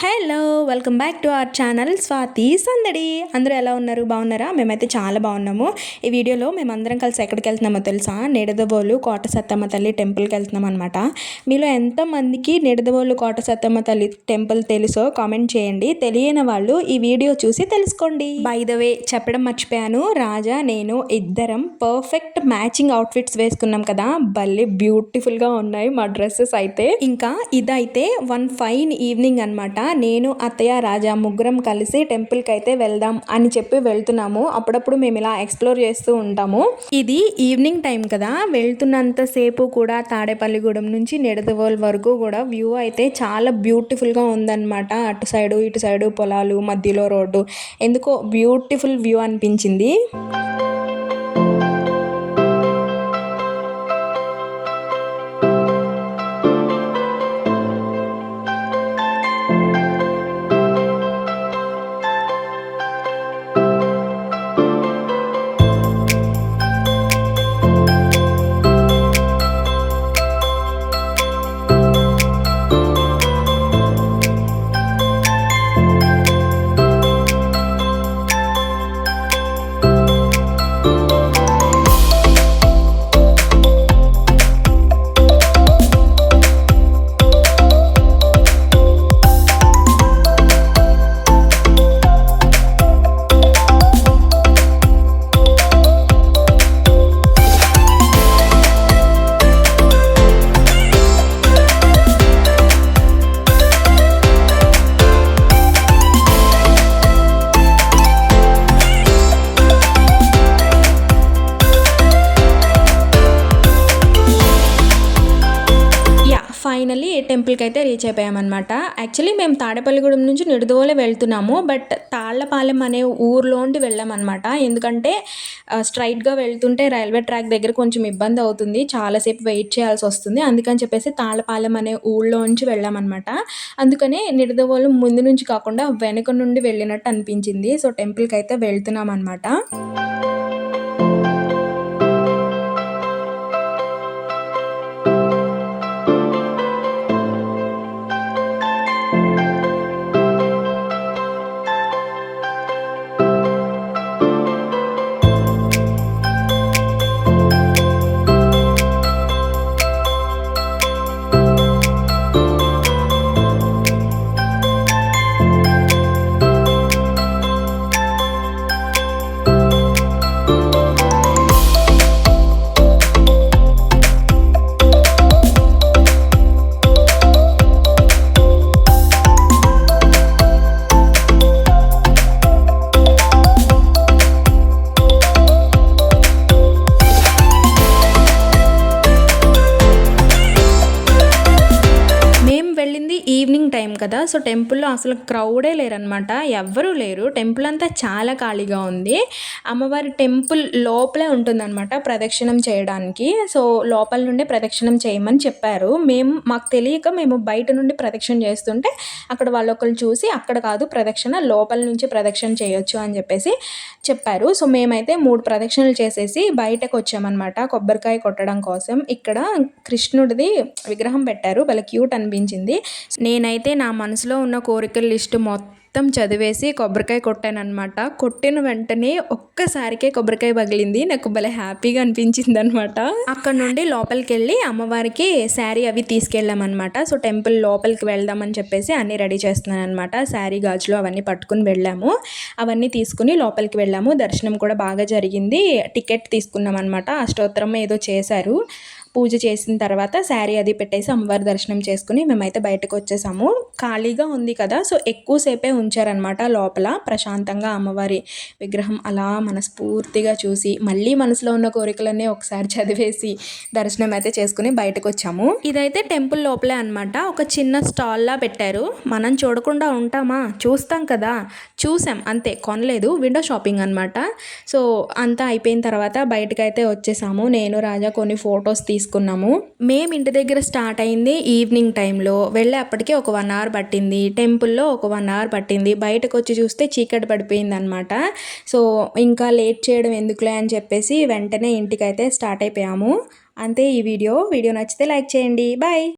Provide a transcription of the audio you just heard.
Hello welcome back to our channel Swathi Sandadi. అందరూ ఎలా ఉన్నారు? బాగున్నారా? మేమైతే చాలా బాగున్నాము. ఈ వీడియోలో మేమందరం కలిసి ఎక్కడికి వెళ్తున్నామో తెలుసా? నిడదవోలు కోట సత్తమ్మ తల్లి టెంపుల్కి వెళ్తున్నాం అనమాట మీలో ఎంతమందికి నిడదవోలు కోట సత్తమ్మ తల్లి టెంపుల్ తెలుసో కామెంట్ చేయండి. తెలియని వాళ్ళు ఈ వీడియో చూసి తెలుసుకోండి. బై ద వే చెప్పడం మర్చిపోయాను. రాజా నేను ఇద్దరం పర్ఫెక్ట్ మ్యాచింగ్ అవుట్ఫిట్స్ వేసుకున్నాం కదా. భలే బ్యూటిఫుల్గా ఉన్నాయి మా డ్రెస్సెస్ అయితే. ఇంకా ఇదైతే వన్ ఫైన్ ఈవినింగ్ అనమాట నేను అత్తయ్య రాజా ముగ్గురం కలిసి టెంపుల్కి అయితే వెళ్దాం అని చెప్పి వెళ్తున్నాము. అప్పుడప్పుడు మేము ఇలా ఎక్స్ప్లోర్ చేస్తూ ఉంటాము. ఇది ఈవినింగ్ టైం కదా. వెళ్తున్నంతసేపు కూడా తాడేపల్లిగూడెం నుంచి నిడదవోల్ వరకు కూడా వ్యూ అయితే చాలా బ్యూటిఫుల్గా ఉందన్నమాట. అటు సైడు ఇటు సైడు పొలాలు మధ్యలో రోడ్డు. ఎందుకో బ్యూటిఫుల్ వ్యూ అనిపించింది. టెంపుల్కి అయితే రీచ్ అయిపోయామన్నమాట. యాక్చువల్లీ మేము తాడేపల్లిగూడెం నుంచి నిడుదోలే వెళ్తున్నాము. బట్ తాళ్ళపాలెం అనే ఊర్లోండి వెళ్ళామన్నమాట. ఎందుకంటే స్ట్రైట్గా వెళ్తుంటే రైల్వే ట్రాక్ దగ్గర కొంచెం ఇబ్బంది అవుతుంది. చాలాసేపు వెయిట్ చేయాల్సి వస్తుంది. అందుకని చెప్పేసి తాళ్ళపాలెం అనే ఊళ్ళోంచి వెళ్ళామన్నమాట. అందుకనే నిడదవోలు ముందు నుంచి కాకుండా వెనుక నుండి వెళ్ళినట్టు అనిపించింది. సో టెంపుల్కి అయితే వెళ్తున్నాం అనమాట కదా. సో టెంపుల్లో అసలు క్రౌడే లేరనమాట ఎవ్వరూ లేరు. టెంపుల్ అంతా చాలా ఖాళీగా ఉంది. అమ్మవారి టెంపుల్ లోపలే ఉంటుందన్నమాట ప్రదక్షిణం చేయడానికి. సో లోపల నుండి ప్రదక్షిణం చేయమని చెప్పారు. మేము మాకు తెలియక మేము బయట నుండి ప్రదక్షిణ చేస్తుంటే అక్కడ వాళ్ళొకరు చూసి అక్కడ కాదు ప్రదక్షిణ లోపల నుంచి ప్రదక్షిణ చేయొచ్చు అని చెప్పేసి చెప్పారు. సో మేమైతే మూడు ప్రదక్షిణలు చేసేసి బయటకు వచ్చామన్నమాట కొబ్బరికాయ కొట్టడం కోసం. ఇక్కడ కృష్ణుడిది విగ్రహం పెట్టారు. వాళ్ళ క్యూట్ అనిపించింది. నేనైతే నా మనసులో ఉన్న కోరికల లిస్టు మొత్తం చదివేసి కొబ్బరికాయ కొట్టాను అనమాట కొట్టిన వెంటనే ఒక్కసారికే కొబ్బరికాయ పగిలింది. నాకు భలే హ్యాపీగా అనిపించింది అనమాట అక్కడ నుండి లోపలికి వెళ్ళి అమ్మవారికి శారీ అవి తీసుకెళ్ళామన్నమాట. సో టెంపుల్ లోపలికి వెళ్దామని చెప్పేసి అన్నీ రెడీ చేస్తున్నాను అనమాట శారీ గాజులు అవన్నీ పట్టుకుని వెళ్ళాము. అవన్నీ తీసుకుని లోపలికి వెళ్ళాము. దర్శనం కూడా బాగా జరిగింది. టికెట్ తీసుకున్నాం అనమాట అష్టోత్తరం ఏదో చేశారు. పూజ చేసిన తర్వాత శారీ అది పెట్టేసి అమ్మవారి దర్శనం చేసుకుని మేమైతే బయటకు వచ్చేసాము. ఖాళీగా ఉంది కదా సో ఎక్కువసేపే ఉంచారనమాట లోపల. ప్రశాంతంగా అమ్మవారి విగ్రహం అలా మనస్ఫూర్తిగా చూసి మళ్ళీ మనసులో ఉన్న కోరికలన్నీ ఒకసారి చదివేసి దర్శనం అయితే చేసుకుని బయటకు వచ్చాము. ఇదైతే టెంపుల్ లోపలే అనమాట ఒక చిన్న స్టాల్లా పెట్టారు. మనం చూడకుండా ఉంటామా? చూస్తాం కదా. చూసాం అంతే. కొనలేదు. విండో షాపింగ్ అనమాట సో అంతా అయిపోయిన తర్వాత బయటకైతే వచ్చేసాము. నేను రాజా కొన్ని ఫొటోస్ తీసుకు తీసుకున్నాము. మేము ఇంటి దగ్గర స్టార్ట్ అయింది ఈవినింగ్ టైంలో. వెళ్ళే అప్పటికే ఒక వన్ అవర్ పట్టింది. టెంపుల్లో ఒక వన్ అవర్ పట్టింది. బయటకు వచ్చి చూస్తే చీకటి పడిపోయింది అనమాట సో ఇంకా లేట్ చేయడం ఎందుకులే అని చెప్పేసి వెంటనే ఇంటికైతే స్టార్ట్ అయిపోయాము. అంతే ఈ వీడియో. వీడియో నచ్చితే లైక్ చేయండి. బాయ్!